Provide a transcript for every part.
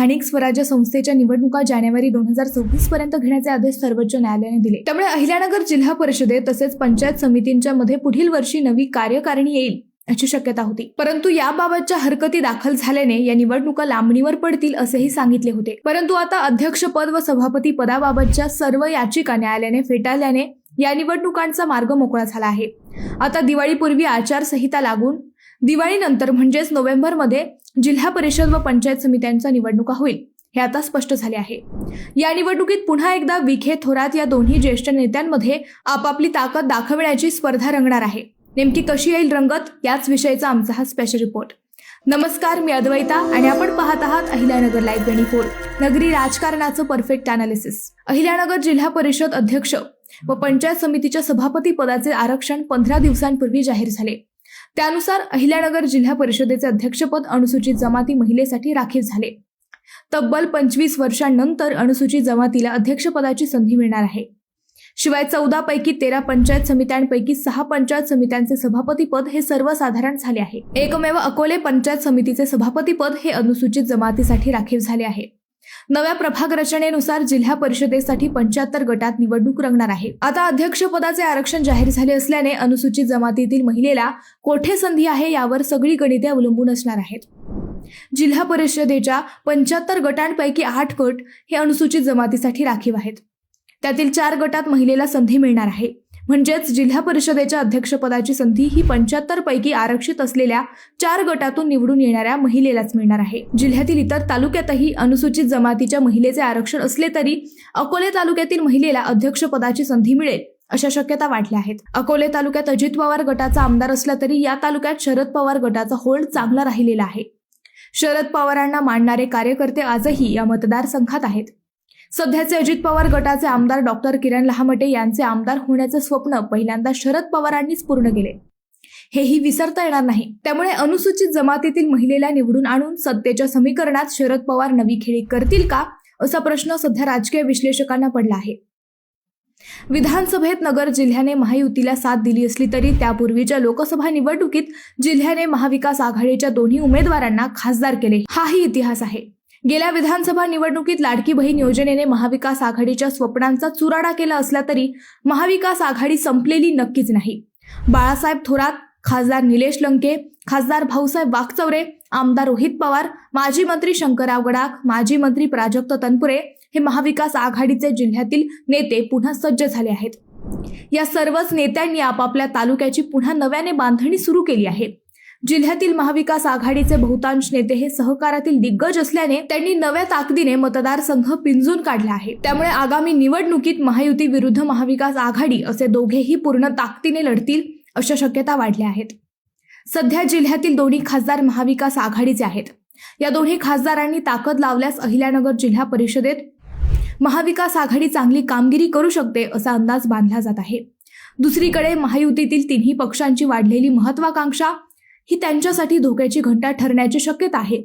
स्थानिक स्वराज्य संस्थेच्या निवडणुका जानेवारी दोन हजार सव्वीस पर्यंत घेण्याचे आदेश सर्वोच्च न्यायालयाने दिले. त्यामुळे अहिल्यानगर जिल्हा परिषदेत तसेच पंचायत समितींच्या मध्ये पुढील वर्षी नवी कार्यकारिणी येईल याची शक्यता होती. परंतु याबाबतच्या हरकती दाखल झाल्याने या निवडणुका लांबणीवर पडतील असेही सांगितले होते. परंतु आता अध्यक्षपद व सभापती पदाबाबतच्या सर्व याचिका न्यायालयाने फेटाळल्याने या निवडणुकांचा मार्ग मोकळा झाला आहे. आता दिवाळीपूर्वी आचारसंहिता लागून दिवाळीनंतर म्हणजेच नोव्हेंबरमध्ये जिल्हा परिषद व पंचायत समित्यांच्या निवडणुका होईल हे आता स्पष्ट झाले आहे. या निवडणुकीत पुन्हा एकदा विखे थोरात या दोन्ही ज्येष्ठ नेत्यांमध्ये आपापली ताकद दाखविण्याची स्पर्धा रंगणार आहे. नेमकी कशी येईल रंगत याच विषयीचा आमचा हा स्पेशल रिपोर्ट नमस्कार मी अद्वैता आणि आपण पाहत आहात अहिल्यानगर लाईव्ह ट्वेंटी फोर नगरी राजकारणाचं परफेक्ट अनालिसिस अहिल्यानगर जिल्हा परिषद अध्यक्ष व पंचायत समितीच्या सभापती पदाचे आरक्षण पंधरा दिवसांपूर्वी जाहीर झाले. त्यानुसार अहिल्यानगर जिल्हा परिषदेचे अध्यक्षपद अनुसूचित जमाती महिलेसाठी राखीव झाले. तब्बल पंचवीस वर्षांनंतर अनुसूचित जमातीला अध्यक्षपदाची संधी मिळणार आहे. शिवाय चौदा पैकी तेरा पंचायत समित्यांपैकी सहा पंचायत समित्यांचे सभापतीपद हे सर्वसाधारण झाले आहे. एकमेव अकोले पंचायत समितीचे सभापतीपद हे अनुसूचित जमातीसाठी राखीव झाले आहे. नव्या प्रभाग रचनेनुसार जिल्हा परिषदेसाठी पंच्याहत्तर गटात निवडणूक रंगणार आहे. आता अध्यक्षपदाचे आरक्षण जाहीर झाले असल्याने अनुसूचित जमातीतील महिलेला कोठे संधी आहे यावर सगळी गणिते अवलंबून असणार आहेत. जिल्हा परिषदेच्या पंच्याहत्तर गटांपैकी आठ गट हे अनुसूचित जमातीसाठी राखीव आहेत. त्यातील चार गटात महिलेला संधी मिळणार आहे. म्हणजेच जिल्हा परिषदेच्या अध्यक्षपदाची संधी ही पंच्याहत्तर पैकी आरक्षित असलेल्या चार गटातून निवडून येणाऱ्या महिलेलाच मिळणार आहे. जिल्ह्यातील इतर तालुक्यातही अनुसूचित जमातीच्या महिलेचे आरक्षण असले तरी अकोले तालुक्यातील महिलेला अध्यक्षपदाची संधी मिळेल अशा शक्यता वाढल्या आहेत. अकोले तालुक्यात अजित पवार गटाचा आमदार असला तरी या तालुक्यात शरद पवार गटाचा होल्ड चांगला राहिलेला आहे. शरद पवारांना मानणारे कार्यकर्ते आजही या मतदारसंघात आहेत. सध्याचे अजित पवार गटाचे आमदार डॉक्टर किरण लहामटे यांचे आमदार होण्याचे स्वप्न पहिल्यांदा शरद पवारांनीच पूर्ण केले. हेही विसरता येणार नाही. त्यामुळे अनुसूचित जमातीतील महिलेला निवडून आणून सत्तेच्या समीकरणात शरद पवार नवी खेळी करतील का? असा प्रश्न सध्या राजकीय विश्लेषकांना पडला आहे. विधानसभेत नगर जिल्ह्याने महायुतीला साथ दिली असली तरी त्यापूर्वीच्या लोकसभा निवडणुकीत जिल्ह्याने महाविकास आघाडीच्या दोन्ही उमेदवारांना खासदार केले. हाही इतिहास आहे. गेल्या विधानसभा निवडणुकीत लाडकी बहीण योजनेने महाविकास आघाडीच्या स्वप्नांचा चुराडा केला असला तरी महाविकास आघाडी संपलेली नक्कीच नाही. बाळासाहेब थोरात खासदार निलेश लंके खासदार भाऊसाहेब वाकचौरे आमदार रोहित पवार माजी मंत्री शंकरराव गडाख माजी मंत्री प्राजक्त तनपुरे हे महाविकास आघाडीचे जिल्ह्यातील नेते पुन्हा सज्ज झाले आहेत. या सर्वच नेत्यांनी आपापल्या तालुक्याची पुन्हा नव्याने बांधणी सुरू केली आहे. जिल्ह्यातील महाविकास आघाडीचे बहुतांश नेते हे सहकारातील दिग्गज असल्याने त्यांनी नव्या ताकदीने मतदारसंघ पिंजून काढला आहे. त्यामुळे आगामी निवडणुकीत महायुती विरुद्ध महाविकास आघाडी असे दोघेही पूर्ण ताकदीने लढतील अशा शक्यता वाढल्या आहेत. सध्या जिल्ह्यातील दोन्ही खासदार महाविकास आघाडीचे आहेत. या दोन्ही खासदारांनी ताकद लावल्यास अहिल्यानगर जिल्हा परिषदेत महाविकास आघाडी चांगली कामगिरी करू शकते असा अंदाज बांधला जात आहे. दुसरीकडे महायुतीतील तिन्ही पक्षांची वाढलेली महत्वाकांक्षा ही त्यांच्यासाठी धोक्याची घंटा ठरण्याची शक्यता आहे.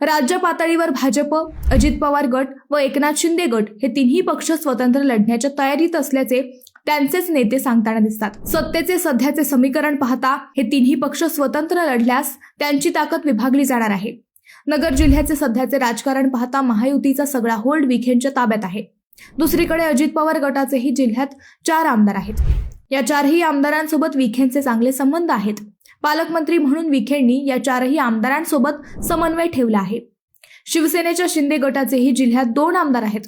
राज्य पातळीवर भाजप अजित पवार गट व एकनाथ शिंदे गट हे तिन्ही पक्ष स्वतंत्र लढण्याच्या तयारीत असल्याचे त्यांचेच नेते सांगताना दिसतात. सत्तेचे सध्याचे समीकरण पाहता हे तिन्ही पक्ष स्वतंत्र लढल्यास त्यांची ताकद विभागली जाणार आहे. नगर जिल्ह्याचे सध्याचे राजकारण पाहता महायुतीचा सगळा होल्ड विखेंच्या ताब्यात आहे. दुसरीकडे अजित पवार गटाचेही जिल्ह्यात चार आमदार आहेत. या चारही आमदारांसोबत विखेंचे चांगले संबंध आहेत. पालकमंत्री म्हणून विखेंनी या चारही आमदारांसोबत समन्वय ठेवला आहे. शिवसेनेच्या शिंदे गटाचेही जिल्ह्यात दोन आमदार आहेत.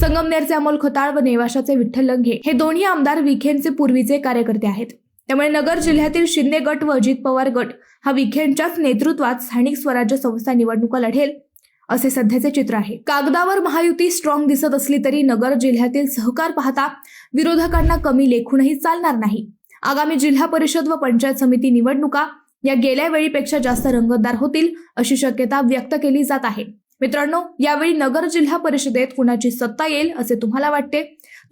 संगमनेरचे अमोल खताळ व नेवाशाचे विठ्ठल लंघे हे दोन्ही आमदार विखेंचे पूर्वीचे कार्यकर्ते आहेत. त्यामुळे नगर जिल्ह्यातील शिंदे गट व अजित पवार गट हा विखेंच्याच नेतृत्वात स्थानिक स्वराज्य संस्था निवडणुका लढेल असे सध्याचे चित्र आहे. कागदावर महायुती स्ट्रॉंग दिसत असली तरी नगर जिल्ह्यातील सहकार पाहता विरोधकांना कमी लेखूनही चालणार नाही. आगामी जिल्हा परिषद व पंचायत समिती निवडणुका या गेल्या वेळीपेक्षा जास्त रंगतदार होतील अशी शक्यता व्यक्त केली जात आहे. मित्रांनो यावेळी नगर जिल्हा परिषदेत कुणाची सत्ता येईल असे तुम्हाला वाटते?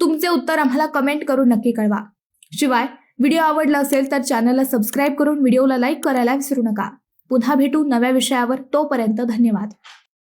तुमचे उत्तर आम्हाला कमेंट करून नक्की कळवा. शिवाय व्हिडिओ आवडला असेल तर चॅनलला सबस्क्राईब करून व्हिडिओला लाईक करायला विसरू नका. पुन्हा भेटू नव्या विषयावर. तोपर्यंत धन्यवाद.